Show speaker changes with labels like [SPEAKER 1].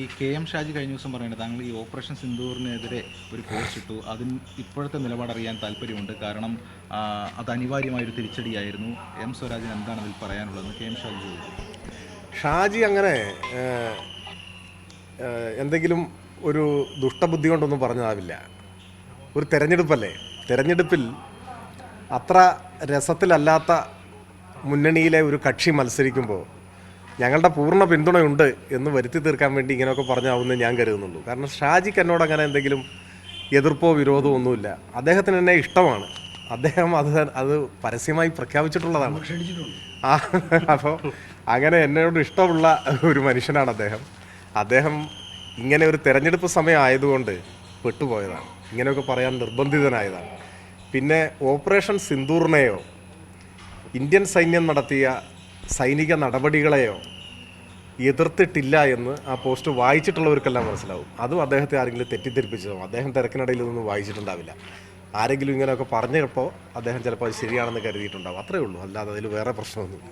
[SPEAKER 1] ഈ K M Shaji കഴിഞ്ഞ ദിവസം പറയുന്നത് താങ്കൾ ഈ ഓപ്പറേഷൻ സിന്ദൂറിനെതിരെ ഒരു പോസ്റ്റ് ഇട്ടു. അതിന് ഇപ്പോഴത്തെ നിലപാട് അറിയാൻ താല്പര്യമുണ്ട്. കാരണം അത് അനിവാര്യമായൊരു തിരിച്ചടിയായിരുന്നു. എം സ്വരാജിന് എന്താണ് അതിൽ പറയാനുള്ളതെന്ന് കെ എം ഷാജി ചോദിച്ചു.
[SPEAKER 2] ഷാജി അങ്ങനെ എന്തെങ്കിലും ഒരു ദുഷ്ടബുദ്ധി കൊണ്ടൊന്നും പറഞ്ഞതാവില്ല. ഒരു തെരഞ്ഞെടുപ്പല്ലേ? തെരഞ്ഞെടുപ്പിൽ അത്ര രസത്തിലല്ലാത്ത മുന്നണിയിലെ ഒരു കക്ഷി മത്സരിക്കുമ്പോൾ ഞങ്ങളുടെ പൂർണ പിന്തുണയുണ്ട് എന്ന് വരുത്തി തീർക്കാൻ വേണ്ടി ഇങ്ങനെയൊക്കെ പറഞ്ഞാവുമെന്ന് ഞാൻ കരുതുന്നുള്ളൂ. കാരണം ഷാജിക്ക് എന്നോട് അങ്ങനെ എന്തെങ്കിലും എതിർപ്പോ വിരോധമോ ഒന്നുമില്ല. അദ്ദേഹത്തിന് എന്നെ ഇഷ്ടമാണ്. അദ്ദേഹം അത് അത് പരസ്യമായി പ്രഖ്യാപിച്ചിട്ടുള്ളതാണ്. ആ അപ്പോൾ അങ്ങനെ എന്നോട് ഇഷ്ടമുള്ള ഒരു മനുഷ്യനാണ് അദ്ദേഹം. അദ്ദേഹം ഇങ്ങനെ ഒരു തെരഞ്ഞെടുപ്പ് സമയം ആയതുകൊണ്ട് പെട്ടുപോയതാണ്. ഇങ്ങനെയൊക്കെ പറയാൻ നിർബന്ധിതനായതാണ്. പിന്നെ ഓപ്പറേഷൻ സിന്ദൂറിനെയോ ഇന്ത്യൻ സൈന്യം നടത്തിയ സൈനിക നടപടികളെയോ എതിർത്തിട്ടില്ല എന്ന് ആ പോസ്റ്റ് വായിച്ചിട്ടുള്ളവർക്കെല്ലാം മനസ്സിലാവും. അതും അദ്ദേഹത്തെ ആരെങ്കിലും തെറ്റിദ്ധരിപ്പിച്ചതോ അദ്ദേഹം തിരക്കിനിടയിൽ ഇതൊന്നും വായിച്ചിട്ടുണ്ടാവില്ല. ആരെങ്കിലും ഇങ്ങനെയൊക്കെ പറഞ്ഞപ്പോൾ അദ്ദേഹം ചിലപ്പോൾ അത് ശരിയാണെന്ന് കരുതിയിട്ടുണ്ടാവും. അത്രയേ ഉള്ളൂ. അല്ലാതെ അതിൽ വേറെ പ്രശ്നമൊന്നുമില്ല.